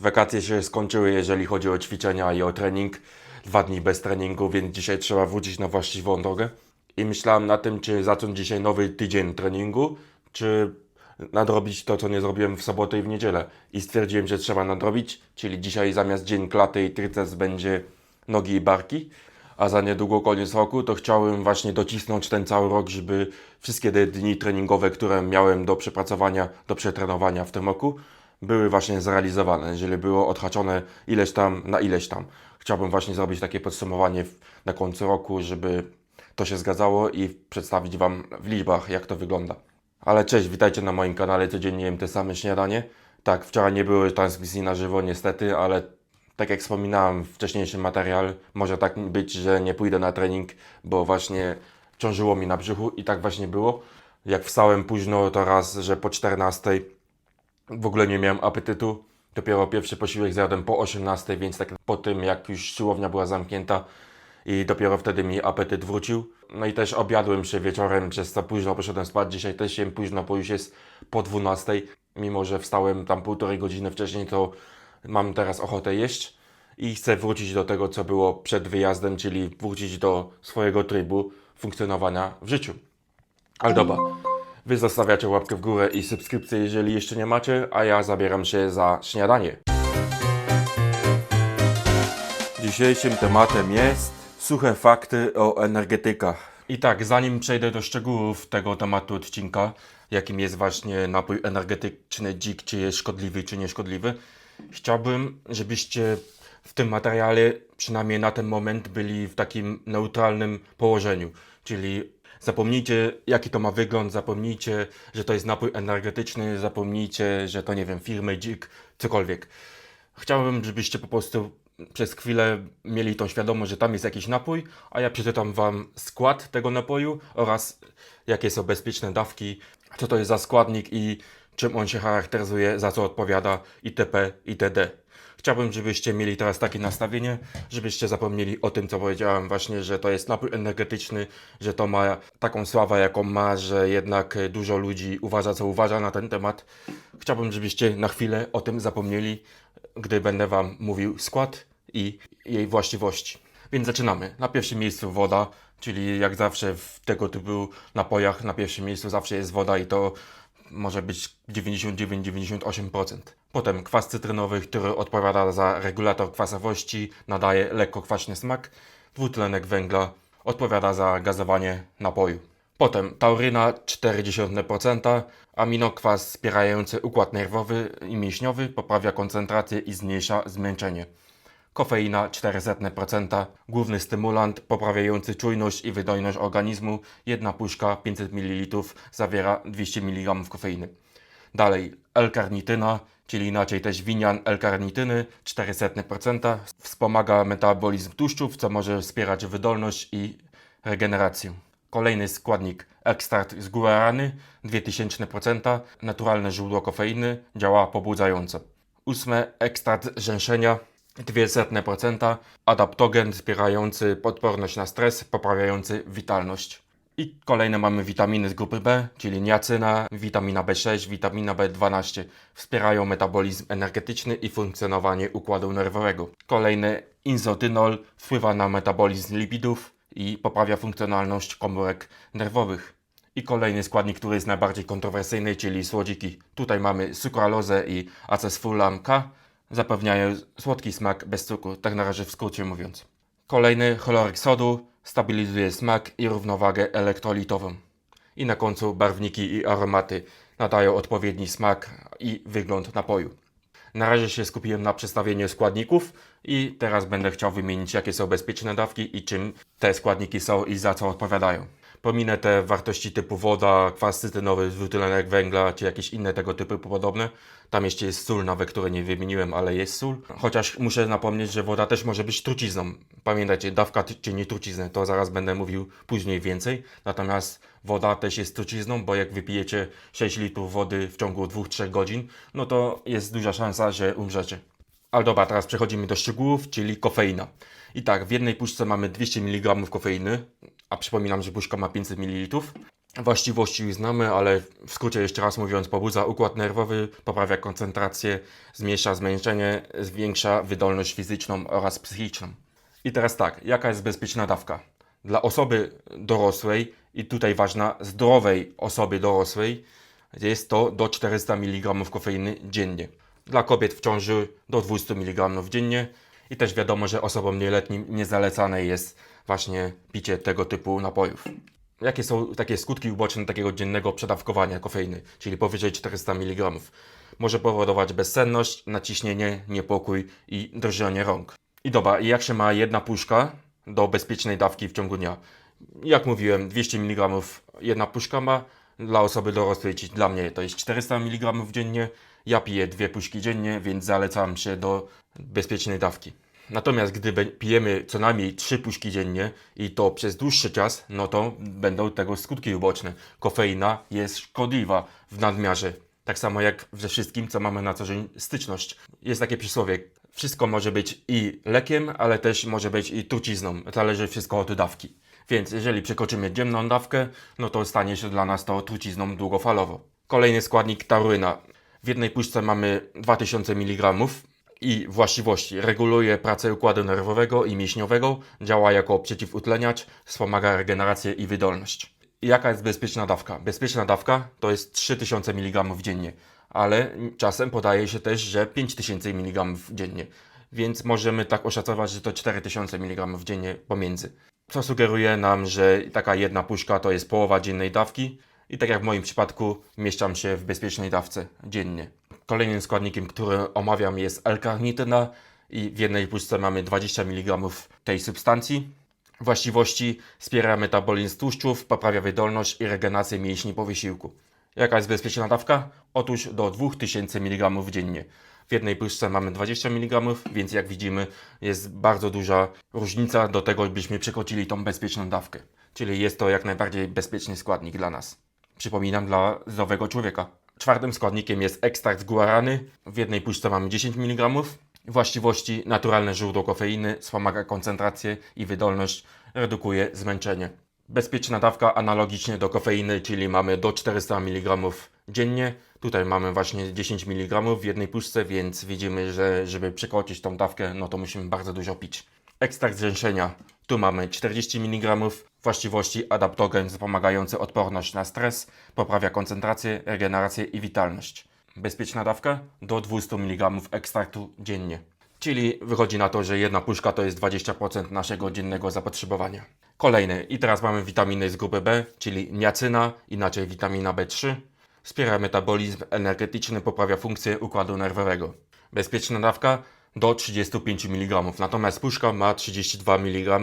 Wakacje się skończyły, jeżeli chodzi o ćwiczenia i o trening. Dwa dni bez treningu, więc dzisiaj trzeba wrócić na właściwą drogę. I myślałem na tym, czy zacząć dzisiaj nowy tydzień treningu, czy nadrobić to, co nie zrobiłem w sobotę i w niedzielę. I stwierdziłem, że trzeba nadrobić, czyli dzisiaj zamiast dzień klaty i triceps będzie nogi i barki, a za niedługo koniec roku, to chciałem właśnie docisnąć ten cały rok, żeby wszystkie te dni treningowe, które miałem do przepracowania, do przetrenowania w tym roku, były właśnie zrealizowane, jeżeli było odhaczone ileś tam na ileś tam. Chciałbym właśnie zrobić takie podsumowanie na końcu roku, żeby to się zgadzało i przedstawić Wam w liczbach, jak to wygląda. Ale cześć, witajcie na moim kanale, codziennie jem te same śniadanie. Tak, wczoraj nie było transmisji na żywo niestety, ale tak jak wspominałem w wcześniejszym materiale, może tak być, że nie pójdę na trening, bo właśnie ciążyło mi na brzuchu i tak właśnie było. Jak wstałem późno, to raz, że po 14 w ogóle nie miałem apetytu. Dopiero pierwszy posiłek zjadłem po 18, więc tak po tym, jak już siłownia była zamknięta i dopiero wtedy mi apetyt wrócił. No i też obiadłem się wieczorem, przez co późno poszedłem spać. Dzisiaj też się późno, bo już jest po 12. Mimo, że wstałem tam półtorej godziny wcześniej, to mam teraz ochotę jeść i chcę wrócić do tego, co było przed wyjazdem, czyli wrócić do swojego trybu funkcjonowania w życiu. Ale dobra, Wy zostawiacie łapkę w górę i subskrypcję, jeżeli jeszcze nie macie, a ja zabieram się za śniadanie. Dzisiejszym tematem jest suche fakty o energetykach. I tak, zanim przejdę do szczegółów tego tematu odcinka, jakim jest właśnie napój energetyczny dzik, czy jest szkodliwy, czy nieszkodliwy, chciałbym, żebyście w tym materiale, przynajmniej na ten moment, byli w takim neutralnym położeniu. Czyli zapomnijcie, jaki to ma wygląd, zapomnijcie, że to jest napój energetyczny, zapomnijcie, że to nie wiem, firmy dzik, cokolwiek. Chciałbym, żebyście po prostu przez chwilę mieli tą świadomość, że tam jest jakiś napój, a ja przeczytam Wam skład tego napoju oraz jakie są bezpieczne dawki, co to jest za składnik i czym on się charakteryzuje, za co odpowiada itp. itd. Chciałbym, żebyście mieli teraz takie nastawienie, żebyście zapomnieli o tym, co powiedziałem właśnie, że to jest napój energetyczny, że to ma taką sławę, jaką ma, że jednak dużo ludzi uważa, co uważa na ten temat. Chciałbym, żebyście na chwilę o tym zapomnieli, gdy będę Wam mówił skład i jej właściwości. Więc zaczynamy. Na pierwszym miejscu woda, czyli jak zawsze w tego typu napojach na pierwszym miejscu zawsze jest woda i to może być 99-98%. Potem kwas cytrynowy, który odpowiada za regulator kwasowości, nadaje lekko kwaśny smak. Dwutlenek węgla odpowiada za gazowanie napoju. Potem tauryna 0,4%, aminokwas wspierający układ nerwowy i mięśniowy, poprawia koncentrację i zmniejsza zmęczenie. Kofeina 0,04%, główny stymulant poprawiający czujność i wydajność organizmu. Jedna puszka 500 ml zawiera 200 mg kofeiny. Dalej L-karnityna, czyli inaczej też winian L-karnityny 0,04%, wspomaga metabolizm tłuszczów, co może wspierać wydolność i regenerację. Kolejny składnik ekstrakt z guarany 0,02%, naturalne źródło kofeiny, działa pobudzająco. Ósme ekstrakt rzęszenia 0,02%, adaptogen wspierający odporność na stres, poprawiający witalność. I kolejne mamy witaminy z grupy B, czyli niacyna, witamina B6, witamina B12. Wspierają metabolizm energetyczny i funkcjonowanie układu nerwowego. Kolejny izotynol wpływa na metabolizm lipidów i poprawia funkcjonalność komórek nerwowych. I kolejny składnik, który jest najbardziej kontrowersyjny, czyli słodziki. Tutaj mamy sukralozę i acesfulam K. Zapewniają słodki smak bez cukru, tak na razie w skrócie mówiąc. Kolejny chloryk sodu stabilizuje smak i równowagę elektrolitową. I na końcu barwniki i aromaty nadają odpowiedni smak i wygląd napoju. Na razie się skupiłem na przedstawieniu składników i teraz będę chciał wymienić jakie są bezpieczne dawki i czym te składniki są i za co odpowiadają. Pominę te wartości typu woda, kwas cytrynowy, dwutlenek węgla czy jakieś inne tego typu podobne. Tam jeszcze jest sól nawet, które nie wymieniłem, ale jest sól. Chociaż muszę napomnieć, że woda też może być trucizną. Pamiętajcie, dawka czyni truciznę, to zaraz będę mówił później więcej. Natomiast woda też jest trucizną, bo jak wypijecie 6 litrów wody w ciągu 2-3 godzin, no to jest duża szansa, że umrzecie. Ale dobra, teraz przechodzimy do szczegółów, czyli kofeina. I tak, w jednej puszce mamy 200 mg kofeiny, a przypominam, że puszka ma 500 ml. Właściwości już znamy, ale w skrócie jeszcze raz mówiąc, pobudza układ nerwowy, poprawia koncentrację, zmniejsza zmęczenie, zwiększa wydolność fizyczną oraz psychiczną. I teraz tak, jaka jest bezpieczna dawka? Dla osoby dorosłej i tutaj ważna, zdrowej osoby dorosłej jest to do 400 mg kofeiny dziennie. Dla kobiet w ciąży do 200 mg dziennie i też wiadomo, że osobom nieletnim niezalecane jest właśnie picie tego typu napojów. Jakie są takie skutki uboczne takiego dziennego przedawkowania kofeiny, czyli powyżej 400 mg? Może powodować bezsenność, naciśnienie, niepokój i drżenie rąk. I dobra, jak się ma jedna puszka do bezpiecznej dawki w ciągu dnia? Jak mówiłem, 200 mg jedna puszka ma, dla osoby dorosłej, czyli dla mnie to jest 400 mg dziennie. Ja piję dwie puszki dziennie, więc zalecam się do bezpiecznej dawki. Natomiast gdy pijemy co najmniej 3 puszki dziennie i to przez dłuższy czas, no to będą tego skutki uboczne. Kofeina jest szkodliwa w nadmiarze. Tak samo jak ze wszystkim, co mamy na co dzień styczność. Jest takie przysłowie, wszystko może być i lekiem, ale też może być i trucizną. Zależy wszystko od dawki. Więc jeżeli przekroczymy dzienną dawkę, no to stanie się dla nas to trucizną długofalowo. Kolejny składnik tauryna. W jednej puszce mamy 2000 mg i właściwości. Reguluje pracę układu nerwowego i mięśniowego, działa jako przeciwutleniacz, wspomaga regenerację i wydolność. Jaka jest bezpieczna dawka? Bezpieczna dawka to jest 3000 mg dziennie, ale czasem podaje się też, że 5000 mg dziennie, więc możemy tak oszacować, że to 4000 mg dziennie pomiędzy. Co sugeruje nam, że taka jedna puszka to jest połowa dziennej dawki i tak jak w moim przypadku mieszczam się w bezpiecznej dawce dziennie. Kolejnym składnikiem, który omawiam jest L-karnityna i w jednej puszce mamy 20 mg tej substancji. Właściwości wspiera metabolizm tłuszczów, poprawia wydolność i regenerację mięśni po wysiłku. Jaka jest bezpieczna dawka? Otóż do 2000 mg dziennie. W jednej puszce mamy 20 mg, więc jak widzimy jest bardzo duża różnica do tego, byśmy przekroczyli tą bezpieczną dawkę. Czyli jest to jak najbardziej bezpieczny składnik dla nas. Przypominam, dla zdrowego człowieka. Czwartym składnikiem jest ekstrakt guarany. W jednej puszce mamy 10 mg. Właściwości naturalne źródło kofeiny, wspomaga koncentrację i wydolność, redukuje zmęczenie. Bezpieczna dawka analogicznie do kofeiny, czyli mamy do 400 mg dziennie. Tutaj mamy właśnie 10 mg w jednej puszce, więc widzimy, że żeby przekroczyć tą dawkę, no to musimy bardzo dużo pić. Ekstrakt z. Tu mamy 40 mg właściwości adaptogen wspomagający odporność na stres, poprawia koncentrację, regenerację i witalność. Bezpieczna dawka do 200 mg ekstraktu dziennie. Czyli wychodzi na to, że jedna puszka to jest 20% naszego dziennego zapotrzebowania. Kolejny, i teraz mamy witaminy z grupy B, czyli niacyna, inaczej witamina B3. Wspiera metabolizm energetyczny, poprawia funkcję układu nerwowego. Bezpieczna dawka do 35 mg, natomiast puszka ma 32 mg,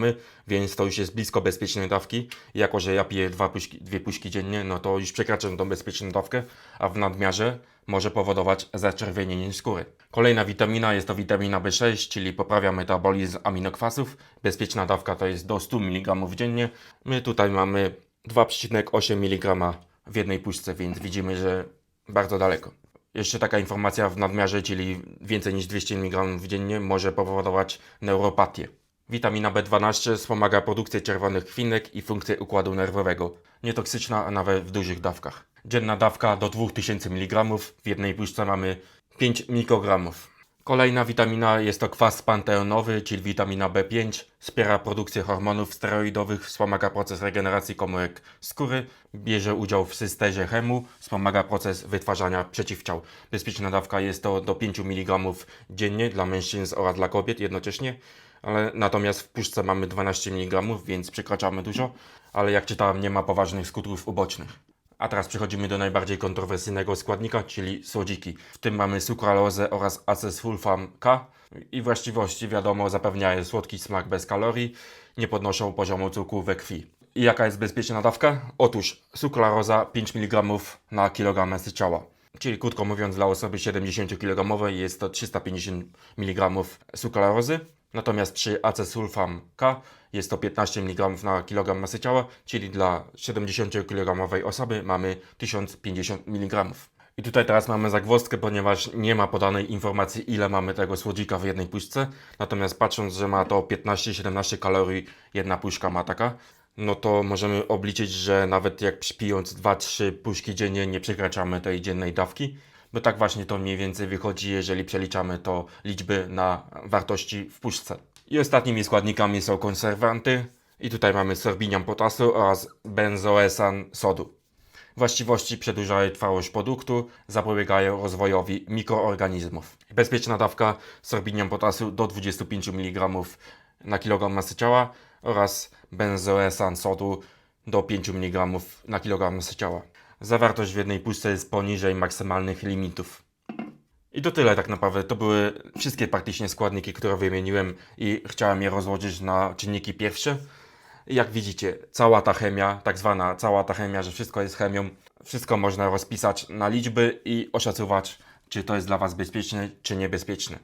więc to już jest blisko bezpiecznej dawki. Jako, że ja piję dwa puszki, dwie puszki dziennie, no to już przekraczam tą bezpieczną dawkę, a w nadmiarze może powodować zaczerwienienie skóry. Kolejna witamina jest to witamina B6, czyli poprawia metabolizm aminokwasów. Bezpieczna dawka to jest do 100 mg dziennie. My tutaj mamy 2,8 mg w jednej puszce, więc widzimy, że bardzo daleko. Jeszcze taka informacja w nadmiarze, czyli więcej niż 200 mg dziennie może powodować neuropatię. Witamina B12 wspomaga produkcję czerwonych krwinek i funkcję układu nerwowego. Nietoksyczna, a nawet w dużych dawkach. Dzienna dawka do 2000 mg, w jednej puszce mamy 5 mikrogramów. Kolejna witamina jest to kwas panteonowy, czyli witamina B5. Wspiera produkcję hormonów steroidowych, wspomaga proces regeneracji komórek skóry, bierze udział w systezie chemu, wspomaga proces wytwarzania przeciwciał. Bezpieczna dawka jest to do 5 mg dziennie dla mężczyzn oraz dla kobiet jednocześnie, ale natomiast w puszce mamy 12 mg, więc przekraczamy dużo, ale jak czytałem nie ma poważnych skutków ubocznych. A teraz przechodzimy do najbardziej kontrowersyjnego składnika, czyli słodziki. W tym mamy sukralozę oraz acessulfam K. I właściwości, wiadomo, zapewniają słodki smak bez kalorii, nie podnoszą poziomu cukru we krwi. I jaka jest bezpieczna dawka? Otóż sukraroza 5 mg na kilogram masy ciała. Czyli krótko mówiąc, dla osoby 70 kg jest to 350 mg sukrarozy. Natomiast przy acesulfam K jest to 15 mg na kilogram masy ciała, czyli dla 70 kg osoby mamy 1050 mg. I tutaj teraz mamy zagwozdkę, ponieważ nie ma podanej informacji, ile mamy tego słodzika w jednej puszce. Natomiast patrząc, że ma to 15-17 kalorii, jedna puszka ma taka, no to możemy obliczyć, że nawet jak przypijąc 2-3 puszki dziennie nie przekraczamy tej dziennej dawki. Bo tak właśnie to mniej więcej wychodzi, jeżeli przeliczamy to liczby na wartości w puszce. I ostatnimi składnikami są konserwanty. I tutaj mamy sorbinian potasu oraz benzoesan sodu. Właściwości przedłużają trwałość produktu, zapobiegają rozwojowi mikroorganizmów. Bezpieczna dawka sorbinian potasu do 25 mg na kilogram masy ciała oraz benzoesan sodu do 5 mg na kilogram masy ciała. Zawartość w jednej puszce jest poniżej maksymalnych limitów. I to tyle tak naprawdę. To były wszystkie praktycznie składniki, które wymieniłem i chciałem je rozłożyć na czynniki pierwsze. Jak widzicie, cała ta chemia, tak zwana cała ta chemia, że wszystko jest chemią, wszystko można rozpisać na liczby i oszacować, czy to jest dla Was bezpieczne, czy niebezpieczne.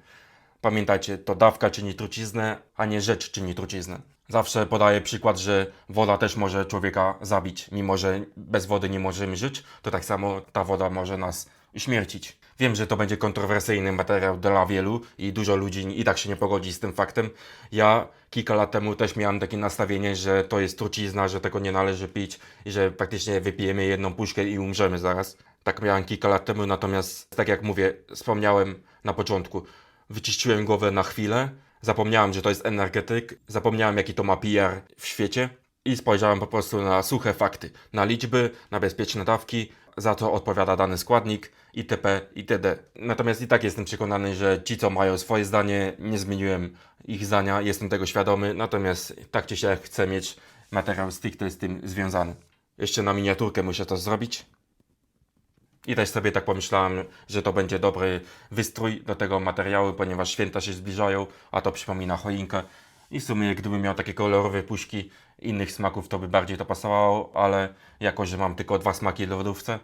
Pamiętajcie, to dawka czyni truciznę, a nie rzecz czyni truciznę. Zawsze podaję przykład, że woda też może człowieka zabić, mimo że bez wody nie możemy żyć, to tak samo ta woda może nas uśmiercić. Wiem, że to będzie kontrowersyjny materiał dla wielu i dużo ludzi i tak się nie pogodzi z tym faktem. Ja kilka lat temu też miałem takie nastawienie, że to jest trucizna, że tego nie należy pić i że praktycznie wypijemy jedną puszkę i umrzemy zaraz. Tak miałem kilka lat temu, natomiast tak jak mówię, wspomniałem na początku, wyczyściłem głowę na chwilę, zapomniałem, że to jest energetyk, zapomniałem jaki to ma PR w świecie i spojrzałem po prostu na suche fakty, na liczby, na bezpieczne dawki, za co odpowiada dany składnik itp. itd. Natomiast i tak jestem przekonany, że ci co mają swoje zdanie, nie zmieniłem ich zdania, jestem tego świadomy, natomiast tak czy siak chcę mieć materiał stricte z tym związany. Jeszcze na miniaturkę muszę to zrobić. I też sobie tak pomyślałem, że to będzie dobry wystrój do tego materiału, ponieważ święta się zbliżają, a to przypomina choinkę. I w sumie gdybym miał takie kolorowe puszki innych smaków, to by bardziej to pasowało, ale jako, że mam tylko dwa smaki w lodówce,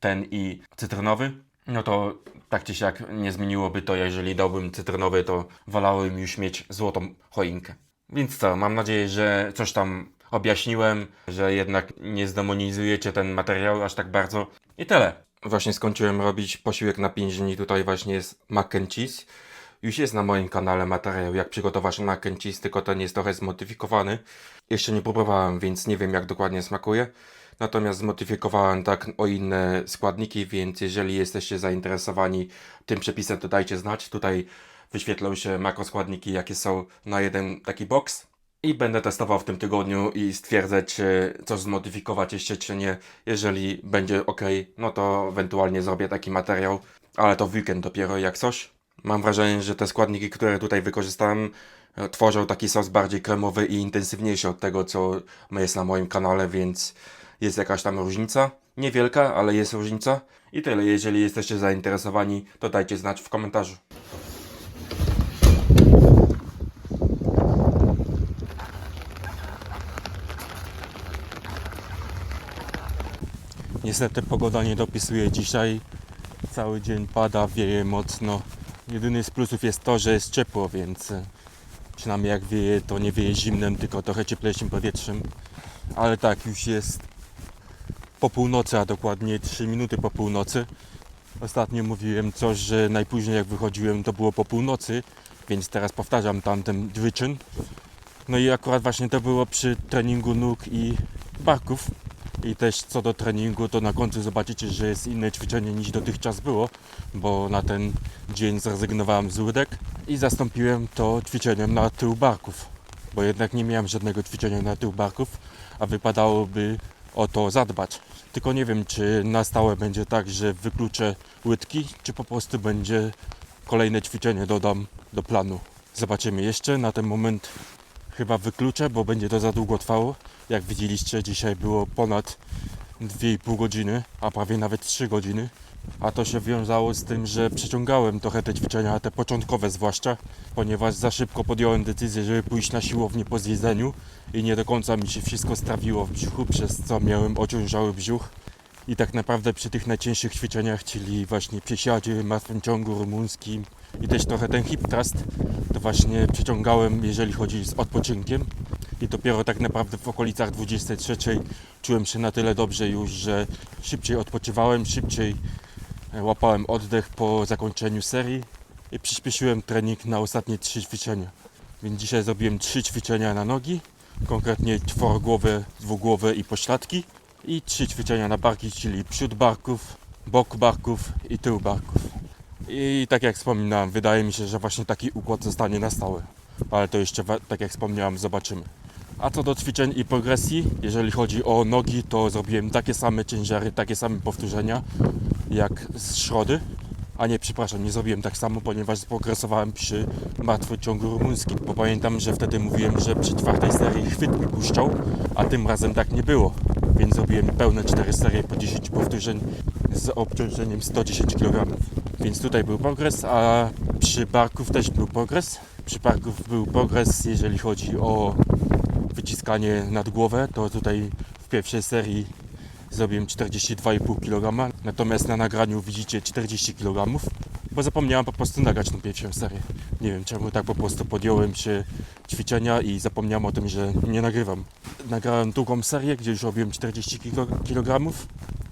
ten i cytrynowy, no to tak czy siak nie zmieniłoby to, jeżeli dałbym cytrynowy, to wolałbym już mieć złotą choinkę. Więc co, mam nadzieję, że coś tam objaśniłem, że jednak nie zdemonizujecie ten materiał aż tak bardzo. I tyle. Właśnie skończyłem robić posiłek na 5 dni, tutaj właśnie jest mac and cheese. Już jest na moim kanale materiał, jak przygotować mac and cheese, tylko ten jest trochę zmodyfikowany. Jeszcze nie próbowałem, więc nie wiem jak dokładnie smakuje. Natomiast zmodyfikowałem tak o inne składniki, więc jeżeli jesteście zainteresowani tym przepisem, to dajcie znać. Tutaj wyświetlą się makroskładniki, jakie są na jeden taki box. I będę testował w tym tygodniu i stwierdzę, czy coś zmodyfikować jeszcze, czy nie. Jeżeli będzie ok, no to ewentualnie zrobię taki materiał, ale to w weekend dopiero jak coś. Mam wrażenie, że te składniki, które tutaj wykorzystałem, e, tworzą taki sos bardziej kremowy i intensywniejszy od tego, co jest na moim kanale, więc jest jakaś tam różnica. Niewielka, ale jest różnica. I tyle. Jeżeli jesteście zainteresowani, to dajcie znać w komentarzu. Niestety pogoda nie dopisuje dzisiaj. Cały dzień pada, wieje mocno. Jedyny z plusów jest to, że jest ciepło, więc e, przynajmniej jak wieje, to nie wieje zimnem, tylko trochę cieplejszym powietrzem. Ale tak, już jest po północy, a dokładnie 3 minuty po północy. Ostatnio mówiłem coś, że najpóźniej jak wychodziłem to było po północy, więc teraz powtarzam tamten wyczyn. No i akurat właśnie to było przy treningu nóg i barków. I też co do treningu, to na końcu zobaczycie, że jest inne ćwiczenie niż dotychczas było, bo na ten dzień zrezygnowałem z łydek i zastąpiłem to ćwiczeniem na tył barków, bo jednak nie miałem żadnego ćwiczenia na tył barków, a wypadałoby o to zadbać. Tylko nie wiem, czy na stałe będzie tak, że wykluczę łydki, czy po prostu będzie kolejne ćwiczenie dodam do planu. Zobaczymy jeszcze. Na ten moment chyba wykluczę, bo będzie to za długo trwało. Jak widzieliście, dzisiaj było ponad 2,5 godziny, a prawie nawet 3 godziny. A to się wiązało z tym, że przeciągałem trochę te ćwiczenia, te początkowe zwłaszcza, ponieważ za szybko podjąłem decyzję, żeby pójść na siłownię po zjedzeniu i nie do końca mi się wszystko strawiło w brzuchu, przez co miałem ociążały brzuch. I tak naprawdę przy tych najcięższych ćwiczeniach, czyli właśnie przysiadzie, martwym ciągu rumuńskim i też trochę ten hip thrust, to właśnie przeciągałem, jeżeli chodzi z odpoczynkiem. I dopiero tak naprawdę w okolicach 23 czułem się na tyle dobrze już, że szybciej odpoczywałem, szybciej e, łapałem oddech po zakończeniu serii i przyspieszyłem trening na ostatnie trzy ćwiczenia. Więc dzisiaj zrobiłem trzy ćwiczenia na nogi konkretnie czworogłowe, dwugłowe i pośladki. I trzy ćwiczenia na barki, czyli przód barków, bok barków i tył barków. I tak jak wspominałem, wydaje mi się, że właśnie taki układ zostanie na stałe. Ale to jeszcze, tak jak wspomniałem, zobaczymy. A co do ćwiczeń i progresji, jeżeli chodzi o nogi, to zrobiłem takie same ciężary, takie same powtórzenia jak z środy. A nie, przepraszam, nie zrobiłem tak samo, ponieważ progresowałem przy martwym ciągu rumuńskim. Bo pamiętam, że wtedy mówiłem, że przy czwartej serii chwyt mi puszczał, a tym razem tak nie było. Więc zrobiłem pełne 4 serie po 10 powtórzeń z obciążeniem 110 kg. Więc tutaj był progres, a przy barków też był progres. Przy barków był progres, jeżeli chodzi o wyciskanie nad głowę, to tutaj w pierwszej serii zrobiłem 42,5 kg, natomiast na nagraniu widzicie 40 kg, bo zapomniałem po prostu nagrać tą pierwszą serię. Nie wiem czemu, tak po prostu podjąłem się ćwiczenia i zapomniałem o tym, że nie nagrywam. Nagrałem drugą serię, gdzie już robiłem 40 kg,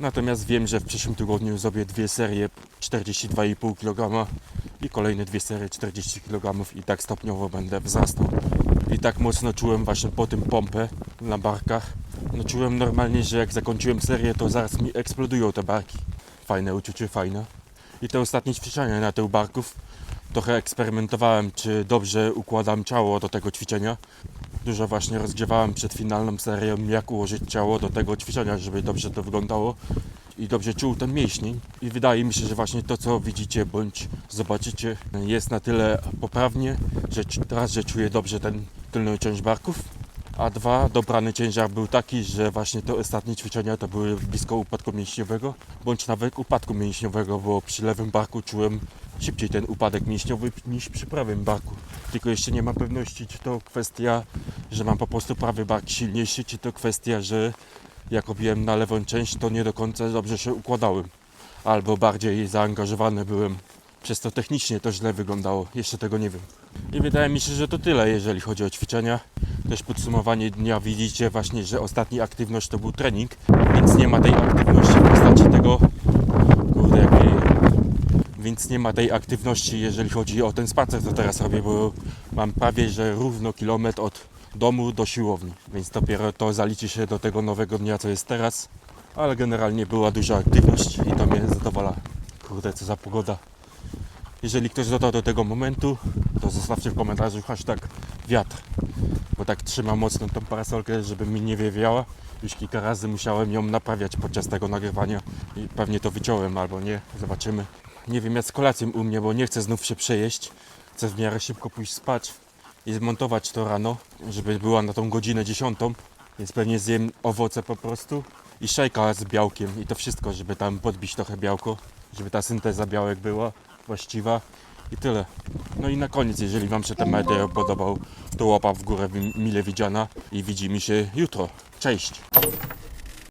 natomiast wiem, że w przyszłym tygodniu zrobię dwie serie 42,5 kg i kolejne dwie serie 40 kg i tak stopniowo będę wzrastał. I tak mocno czułem właśnie po tym pompę na barkach. No czułem normalnie, że jak zakończyłem serię, to zaraz mi eksplodują te barki. Fajne uczucie, fajne. I te ostatnie ćwiczenia na tych barków, trochę eksperymentowałem, czy dobrze układam ciało do tego ćwiczenia. Dużo właśnie rozgrzewałem przed finalną serią, jak ułożyć ciało do tego ćwiczenia, żeby dobrze to wyglądało i dobrze czuł ten mięśnień. I wydaje mi się, że właśnie to, co widzicie bądź zobaczycie, jest na tyle poprawnie, że c- raz, że czuję dobrze ten tylną część barków, a dwa, dobrany ciężar był taki, że właśnie te ostatnie ćwiczenia to były blisko upadku mięśniowego, bądź nawet upadku mięśniowego, bo przy lewym barku czułem szybciej ten upadek mięśniowy niż przy prawym barku. Tylko jeszcze nie mam pewności, czy to kwestia, że mam po prostu prawy bark silniejszy, czy to kwestia, że jak robiłem na lewą część, to nie do końca dobrze się układałem. Albo bardziej zaangażowany byłem. Przez to technicznie to źle wyglądało. Jeszcze tego nie wiem. I wydaje mi się, że to tyle, jeżeli chodzi o ćwiczenia. Też podsumowanie dnia widzicie właśnie, że ostatnia aktywność to był trening, więc nie ma tej aktywności w postaci tego. Kurde, jak. Więc nie ma tej aktywności, jeżeli chodzi o ten spacer, co teraz robię, bo mam prawie że równo kilometr od domu do siłowni, więc dopiero to zaliczy się do tego nowego dnia, co jest teraz. Ale generalnie była duża aktywność i to mnie zadowala. Kurde, co za pogoda. Jeżeli ktoś dotarł do tego momentu, to zostawcie w komentarzu hashtag wiatr, bo tak trzymam mocno tą parasolkę, żeby mi nie wiewiała. Już kilka razy musiałem ją naprawiać podczas tego nagrywania i pewnie to wyciąłem albo nie, zobaczymy. Nie wiem jak z kolacją u mnie, bo nie chcę znów się przejeść. Chcę w miarę szybko pójść spać i zmontować to rano, żeby była na tą godzinę dziesiątą. Więc pewnie zjem owoce po prostu i szejka z białkiem i to wszystko, żeby tam podbić trochę białko, żeby ta synteza białek była właściwa i tyle. No i na koniec, jeżeli Wam się ten materiał podobał, to łapa w górę mile widziana i widzimy się jutro. Cześć!